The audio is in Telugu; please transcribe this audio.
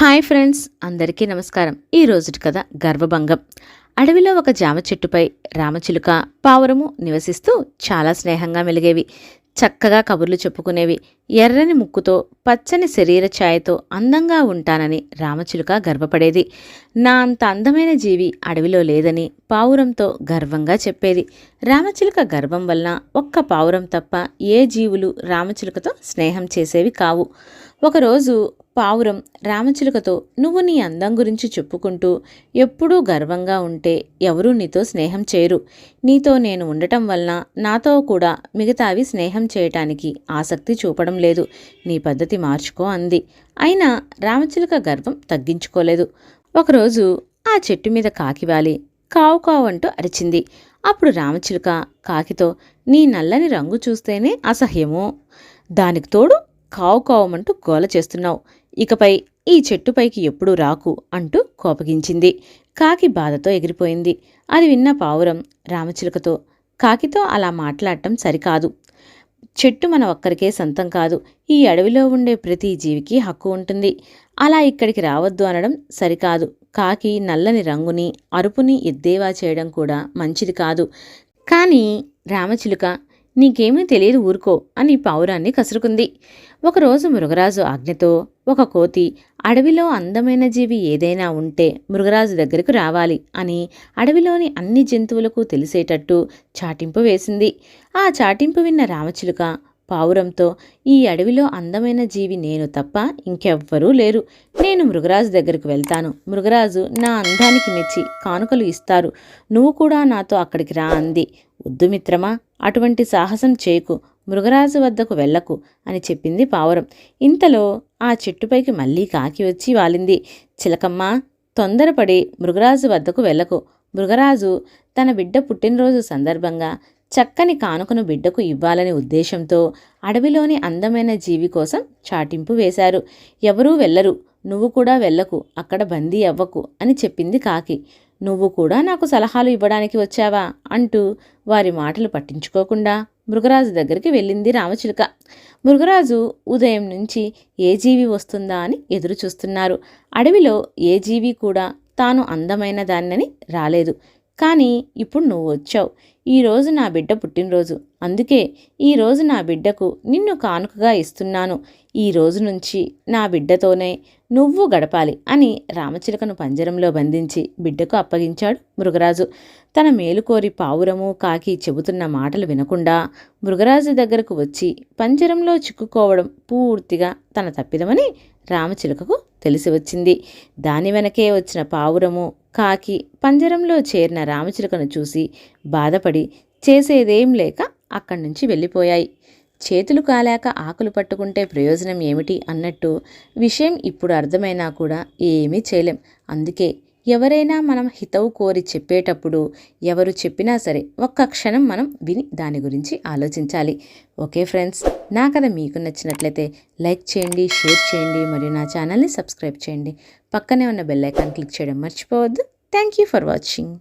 హాయ్ ఫ్రెండ్స్ అందరికీ నమస్కారం. ఈ రోజుటి కథ గర్వభంగం. అడవిలో ఒక జామ చెట్టుపై రామచిలుక పావురము నివసిస్తూ చాలా స్నేహంగా మెలిగేవి. చక్కగా కబుర్లు చెప్పుకునేవి. ఎర్రని ముక్కుతో పచ్చని శరీర ఛాయతో అందంగా ఉంటానని రామచిలుక గర్వపడేది. నా అంత అందమైన జీవి అడవిలో లేదని పావురంతో గర్వంగా చెప్పేది. రామచిలుక గర్వం వలన ఒక్క పావురం తప్ప ఏ జీవులు రామచిలుకతో స్నేహం చేసేవి కావు. ఒకరోజు పావురం రామచిలుకతో నువ్వు నీ అందం గురించి చెప్పుకుంటూ ఎప్పుడూ గర్వంగా ఉంటే ఎవరూ నీతో స్నేహం చేయరు. నీతో నేను ఉండటం వలన నాతో కూడా మిగతావి స్నేహం చేయటానికి ఆసక్తి చూపడం లేదు. నీ పద్ధతి మార్చుకో అంది. అయినా రామచిలుక గర్వం తగ్గించుకోలేదు. ఒకరోజు ఆ చెట్టు మీద కాకివాలి కావు కావు అంటూ అరిచింది. అప్పుడు రామచిలుక కాకితో నీ నల్లని రంగు చూస్తేనే అసహ్యము. దానికి తోడు కావు కావమంటూ గోల చేస్తున్నావు. ఇకపై ఈ చెట్టుపైకి ఎప్పుడూ రాకు అంటూ కోపగించింది. కాకి బాధతో ఎగిరిపోయింది. అది విన్న పావురం రామచిలుకతో కాకితో అలా మాట్లాడటం సరికాదు. చెట్టు మన ఒక్కరికే సొంతం కాదు. ఈ అడవిలో ఉండే ప్రతి జీవికి హక్కు ఉంటుంది. అలా ఇక్కడికి రావద్దు అనడం సరికాదు. కాకి నల్లని రంగుని అరుపుని ఎద్దేవా చేయడం కూడా మంచిది కాదు. కానీ రామచిలుక నీకేమీ తెలియదు ఊరుకో అని పావురాన్ని కసురుకుంది. ఒకరోజు మృగరాజు ఆజ్ఞతో ఒక కోతి అడవిలో అందమైన జీవి ఏదైనా ఉంటే మృగరాజు దగ్గరకు రావాలి అని అడవిలోని అన్ని జంతువులకు తెలిసేటట్టు చాటింపు వేసింది. ఆ చాటింపు విన్న రామచిలుక పావురంతో ఈ అడవిలో అందమైన జీవి నేను తప్ప ఇంకెవ్వరూ లేరు. నేను మృగరాజు దగ్గరకు వెళ్తాను. మృగరాజు నా అందానికి మెచ్చి కానుకలు ఇస్తారు. నువ్వు కూడా నాతో అక్కడికి రా అంది. వద్దు మిత్రమా అటువంటి సాహసం చేయకు. మృగరాజు వద్దకు వెళ్ళకు అని చెప్పింది పావురం. ఇంతలో ఆ చెట్టుపైకి మళ్ళీ కాకి వచ్చి వాలింది. చిలకమ్మ తొందరపడి మృగరాజు వద్దకు వెళ్ళకు. మృగరాజు తన బిడ్డ పుట్టినరోజు సందర్భంగా చక్కని కానుకను బిడ్డకు ఇవ్వాలనే ఉద్దేశంతో అడవిలోని అందమైన జీవి కోసం చాటింపు వేశారు. ఎవరూ వెళ్ళరు. నువ్వు కూడా వెళ్ళకు. అక్కడ బందీ అవ్వకు అని చెప్పింది కాకి. నువ్వు కూడా నాకు సలహాలు ఇవ్వడానికి వచ్చావా? అంటూ వారి మాటలు పట్టించుకోకుండా మృగరాజు దగ్గరికి వెళ్ళింది రామచిలుక. మృగరాజు ఉదయం నుంచి ఏ జీవి వస్తుందా అని ఎదురు చూస్తున్నారు అడవిలో ఏ జీవి కూడా తాను అందమైన దాన్నని రాలేదు. కానీ ఇప్పుడు నువ్వు వచ్చావు. ఈరోజు నా బిడ్డ పుట్టినరోజు. అందుకే ఈరోజు నా బిడ్డకు నిన్ను కానుకగా ఇస్తున్నాను. ఈ రోజు నుంచి నా బిడ్డతోనే నువ్వు గడపాలి అని రామచిలుకను పంజరంలో బంధించి బిడ్డకు అప్పగించాడు మృగరాజు. తన మేలుకోరి పావురము కాకి చెబుతున్న మాటలు వినకుండా మృగరాజు దగ్గరకు వచ్చి పంజరంలో చిక్కుకోవడం పూర్తిగా తన తప్పిదమని రామచిలుకకు తెలిసి వచ్చింది. దాని వెనకే వచ్చిన పావురము కాకి పంజరంలో చేరిన రామచిలుకను చూసి బాధపడి చేసేదేం లేక అక్కడి నుంచి వెళ్ళిపోయాయి. చేతులు కాలాక ఆకులు పట్టుకుంటే ప్రయోజనం ఏమిటి అన్నట్టు విషయం ఇప్పుడు అర్థమైనా కూడా ఏమీ చేయలేం. అందుకే ఎవరైనా మనం హితవు కోరి చెప్పేటప్పుడు ఎవరు చెప్పినా సరే ఒక్క క్షణం మనం విని దాని గురించి ఆలోచించాలి. ఓకే ఫ్రెండ్స్ నా కథ మీకు నచ్చినట్లయితే లైక్ చేయండి షేర్ చేయండి మరియు నా ఛానల్ని సబ్స్క్రైబ్ చేయండి. పక్కనే ఉన్న బెల్ ఐకాన్ క్లిక్ చేయడం మర్చిపోవద్దు. Thank you for watching.